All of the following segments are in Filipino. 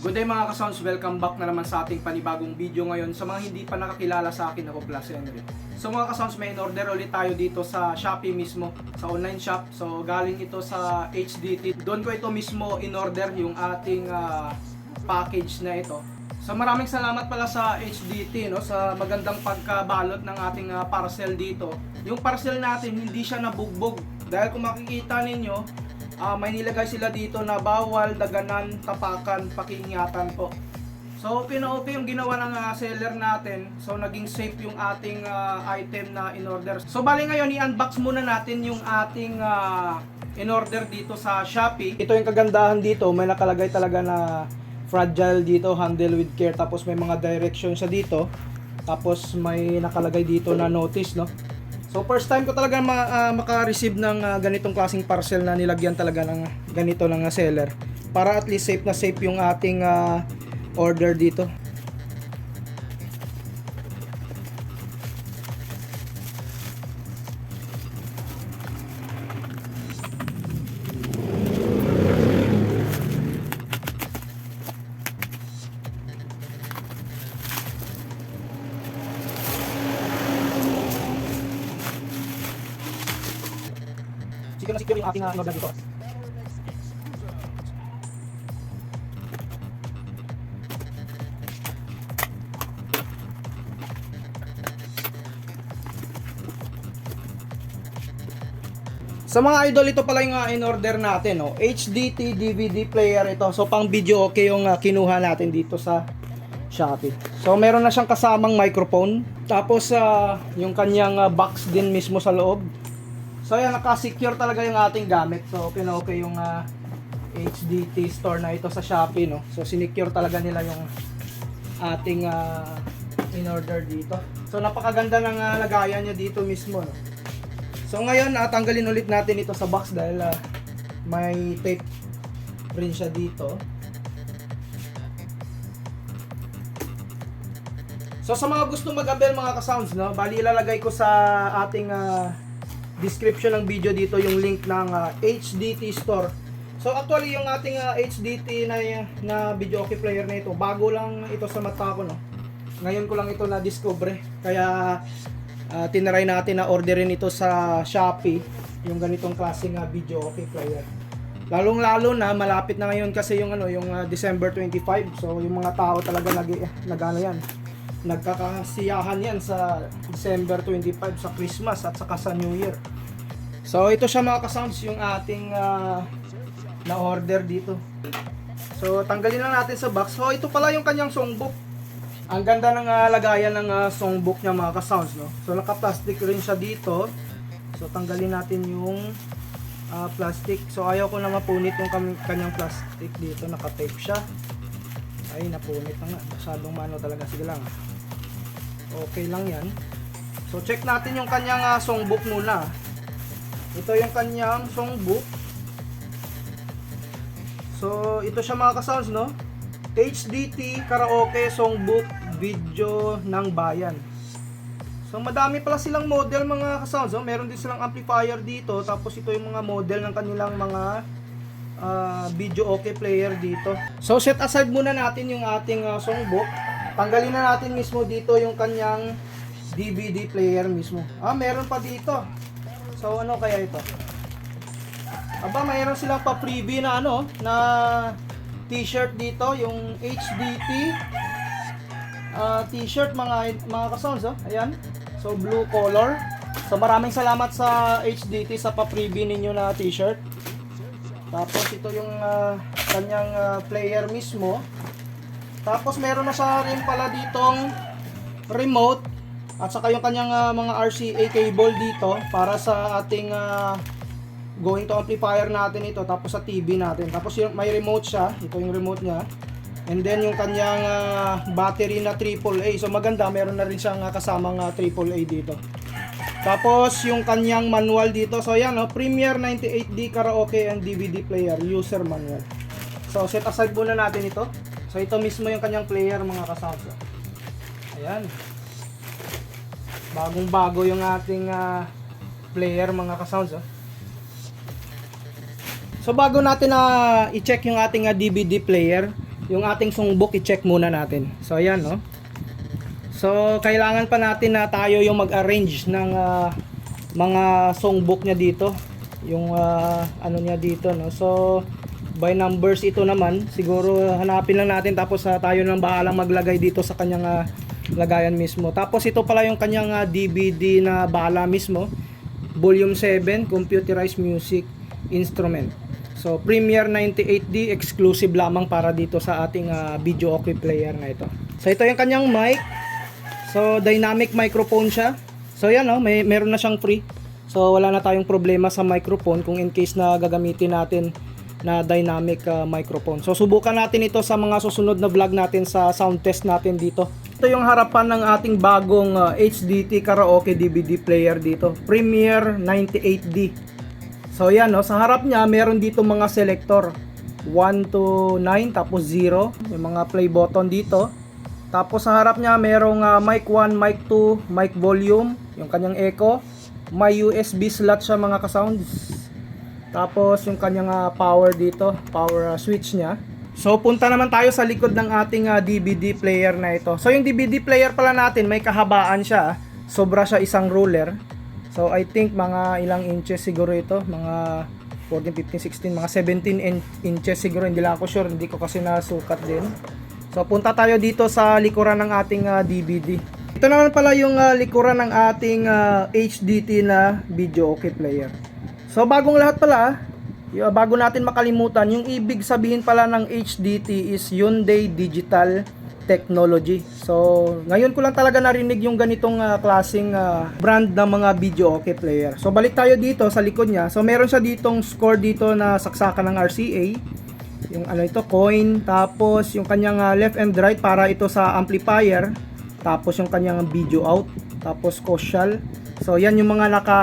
Good day mga kasounds, welcome back na naman sa ating panibagong video ngayon. Sa mga hindi pa nakakilala sa akin, ako Plus Henry. So mga kasounds, may in-order ulit tayo dito sa Shopee mismo, sa online shop. So galing ito sa HDT. Doon ko ito mismo in-order yung ating ah, package na ito. So maraming salamat pala sa HDT no sa magandang pagkabalot ng ating ah, parcel dito. Yung parcel natin hindi siya nabugbog dahil kung makikita ninyo ah, may nilagay sila dito na bawal daganan, tapakan, pakiingatan po. So okay yung ginawa ng ah, seller natin. So naging safe yung ating ah, item na in-order. So bali ngayon i-unbox muna natin yung ating ah, in-order dito sa Shopee. Ito yung kagandahan dito, may nakalagay talaga na fragile dito, handle with care. Tapos may mga direction siya dito. Tapos may nakalagay dito na notice, no? So first time ko talaga ma- ah, maka-receive ng ah, ganitong klaseng parcel na nilagyan talaga ng ganito ng ah, seller. Para at least safe na safe yung ating ah, order dito. Yung ating uh, order dito. Sa mga idol, ito pala yung uh, in-order natin, no? HDT DVD player ito. So, pang video okay yung uh, kinuha natin dito sa Shopee. So, meron na siyang kasamang microphone. Tapos, uh, yung kanyang uh, box din mismo sa loob. So, ayan, naka-secure talaga yung ating gamit. So, okay na okay yung uh, HDT store na ito sa Shopee, no? So, sinecure talaga nila yung ating uh, in-order dito. So, napakaganda ng uh, lagayan niya dito mismo, no? So ngayon, uh, tanggalin ulit natin ito sa box dahil ah, may tape rin siya dito. So sa mga gusto mag-abel mga ka-sounds, no, bali ilalagay ko sa ating ah, description ng video dito yung link ng ah, HDT store. So actually yung ating ah, HDT na na video okay player na ito, bago lang ito sa mata ko no. Ngayon ko lang ito na discover kaya uh, tinaray natin na orderin ito sa Shopee yung ganitong klaseng uh, video okay player lalong lalo na malapit na ngayon kasi yung ano yung uh, December 25 so yung mga tao talaga nag nagano yan nagkakasiyahan yan sa December 25 sa Christmas at saka sa New Year so ito siya mga kasounds yung ating uh, na order dito so tanggalin lang natin sa box so ito pala yung kanyang songbook ang ganda ng ah, lagayan ng ah, songbook niya mga ka-sounds, no? So naka-plastic rin siya dito. So tanggalin natin yung ah, plastic. So ayaw ko na mapunit yung kanyang plastic dito, naka-tape siya. Ay, napunit na nga. Masyadong mano talaga. Sige lang. Okay lang yan. So check natin yung kanyang ah, songbook muna. Ito yung kanyang songbook. So ito siya mga ka-sounds, no? HDT Karaoke Songbook Video ng Bayan. So madami pala silang model mga kasounds. Oh. Meron din silang amplifier dito. Tapos ito yung mga model ng kanilang mga ah, video okay player dito. So set aside muna natin yung ating ah, songbook. Tanggalin na natin mismo dito yung kanyang DVD player mismo. Ah, meron pa dito. So ano kaya ito? Aba, mayroon silang pa freebie na ano, na t-shirt dito, yung HDT ah, t-shirt mga mga kasounds, oh. Ayan. So blue color. So maraming salamat sa HDT sa pa-freebie ninyo na t-shirt. Tapos ito yung ah, kanyang ah, player mismo. Tapos meron na siya rin pala ditong remote at saka yung kanyang ah, mga RCA cable dito para sa ating ah, going to amplifier natin ito tapos sa TV natin. Tapos yung, may remote siya. Ito yung remote niya. And then yung kanyang ah, battery na AAA so maganda meron na rin siyang ah, kasamang ah, AAA dito tapos yung kanyang manual dito so yan no Premier 98D karaoke and DVD player user manual so set aside muna natin ito so ito mismo yung kanyang player mga kasounds oh. ayan bagong bago yung ating ah, player mga kasounds oh. So bago natin na i-check yung ating ah, DVD player, yung ating songbook i-check muna natin. So ayan no. So kailangan pa natin na tayo yung mag-arrange ng ah, mga songbook niya dito. Yung ah, ano niya dito no. So by numbers ito naman. Siguro hanapin lang natin tapos ah, tayo nang bahalang maglagay dito sa kanyang ah, lagayan mismo. Tapos ito pala yung kanyang ah, DVD na bala mismo. Volume 7, Computerized Music Instrument. So, Premiere 98D exclusive lamang para dito sa ating ah, video okay player na ito. So, ito yung kanyang mic. So, dynamic microphone siya. So, yan oh, may meron na siyang free. So, wala na tayong problema sa microphone kung in case na gagamitin natin na dynamic ah, microphone. So, subukan natin ito sa mga susunod na vlog natin sa sound test natin dito. Ito yung harapan ng ating bagong ah, HDT karaoke DVD player dito. Premiere 98D. So yan no, sa harap niya meron dito mga selector 1 to 9 tapos 0, may mga play button dito. Tapos sa harap niya merong ah, mic 1, mic 2, mic volume, yung kanyang echo, may USB slot siya mga ka-sounds. Tapos yung kanyang ah, power dito, power ah, switch niya. So punta naman tayo sa likod ng ating ah, DVD player na ito. So yung DVD player pala natin may kahabaan siya, sobra siya isang ruler. So I think mga ilang inches siguro ito, mga 14, 15, 16, mga 17 in- inches siguro, hindi lang ako sure, hindi ko kasi nasukat din. So punta tayo dito sa likuran ng ating ah, DVD. Ito naman pala yung ah, likuran ng ating ah, HDT na video okay player. So bagong lahat pala, y- bago natin makalimutan, yung ibig sabihin pala ng HDT is Hyundai Digital Technology. So ngayon ko lang talaga narinig yung ganitong ah, klaseng ah, brand ng mga video okay player. So balik tayo dito sa likod niya. So meron siya ditong score dito na saksakan ng RCA yung ano ito coin tapos yung kanyang ah, left and right para ito sa amplifier tapos yung kanyang video out tapos caution so yan yung mga naka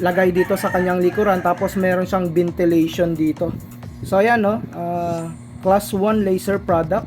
lagay dito sa kanyang likuran tapos meron siyang ventilation dito. So ayan no ah, class 1 laser product.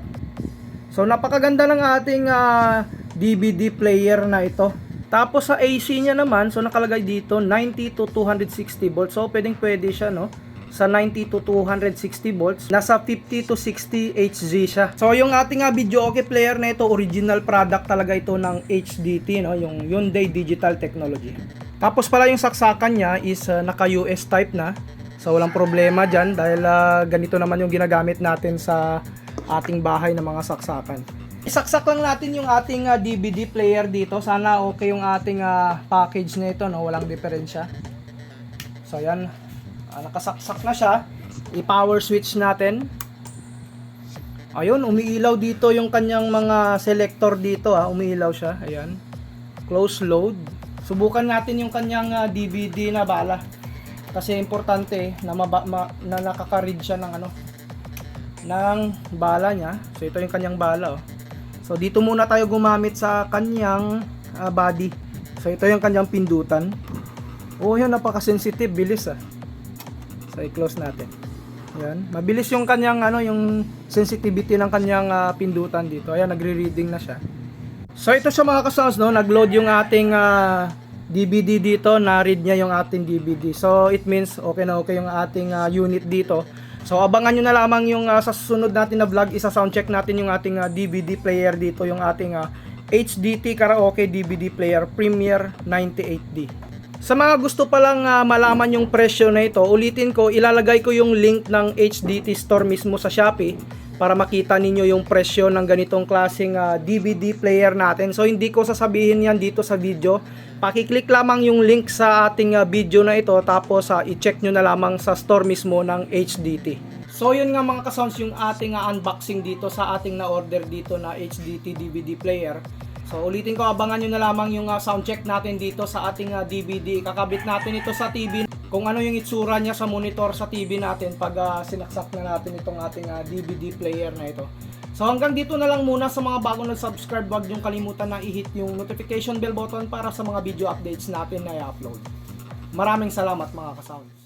So napakaganda ng ating ah, DVD player na ito. Tapos sa AC niya naman so nakalagay dito 90 to 260 volts. So pwedeng pwede siya no sa 90 to 260 volts. Nasa 50 to 60 Hz siya. So yung ating nga video okay player na ito, original product talaga ito ng HDT, no? yung Hyundai Digital Technology. Tapos pala yung saksakan niya is uh, naka US type na. So walang problema dyan dahil uh, ganito naman yung ginagamit natin sa ating bahay ng mga saksakan. Isaksak lang natin yung ating uh, DVD player dito. Sana okay yung ating uh, package na ito, no? walang diferensya. So yan, Ah, nakasaksak na siya. I-power switch natin. Ayun, umiilaw dito yung kanyang mga selector dito ha. Umiilaw siya. Ayan. Close load. Subukan natin yung kanyang ah, DVD na bala. Kasi importante na, maba, ma, na nakaka-read siya ng ano ng bala niya. So ito yung kanyang bala oh. So dito muna tayo gumamit sa kanyang ah, body. So ito yung kanyang pindutan. Oh, yun napaka-sensitive, bilis ah. So i-close natin. Yan, mabilis yung kanyang ano, yung sensitivity ng kanyang ah, pindutan dito. Ayan, nagre-reading na siya. So ito siya mga ka-sounds, no, nag-load yung ating ah, DVD dito, na-read niya yung ating DVD. So it means okay na okay yung ating ah, unit dito. So abangan nyo na lamang yung ah, sa susunod natin na vlog, isa soundcheck natin yung ating ah, DVD player dito, yung ating ah, HDT Karaoke DVD player Premiere 98D. Sa mga gusto pa lang ah, malaman yung presyo na ito, ulitin ko, ilalagay ko yung link ng HDT store mismo sa Shopee para makita ninyo yung presyo ng ganitong klaseng ah, DVD player natin. So hindi ko sasabihin yan dito sa video. Pakiclick lamang yung link sa ating ah, video na ito tapos ah, i-check nyo na lamang sa store mismo ng HDT. So yun nga mga kasounds yung ating ah, unboxing dito sa ating na-order dito na HDT DVD player. So ulitin ko, abangan nyo na lamang yung uh, sound check natin dito sa ating uh, DVD. Kakabit natin ito sa TV. Kung ano yung itsura niya sa monitor sa TV natin pag uh, sinaksak na natin itong ating uh, DVD player na ito. So hanggang dito na lang muna sa mga bagong nag-subscribe, wag niyong kalimutan na i-hit yung notification bell button para sa mga video updates natin na i-upload. Maraming salamat mga kasounds.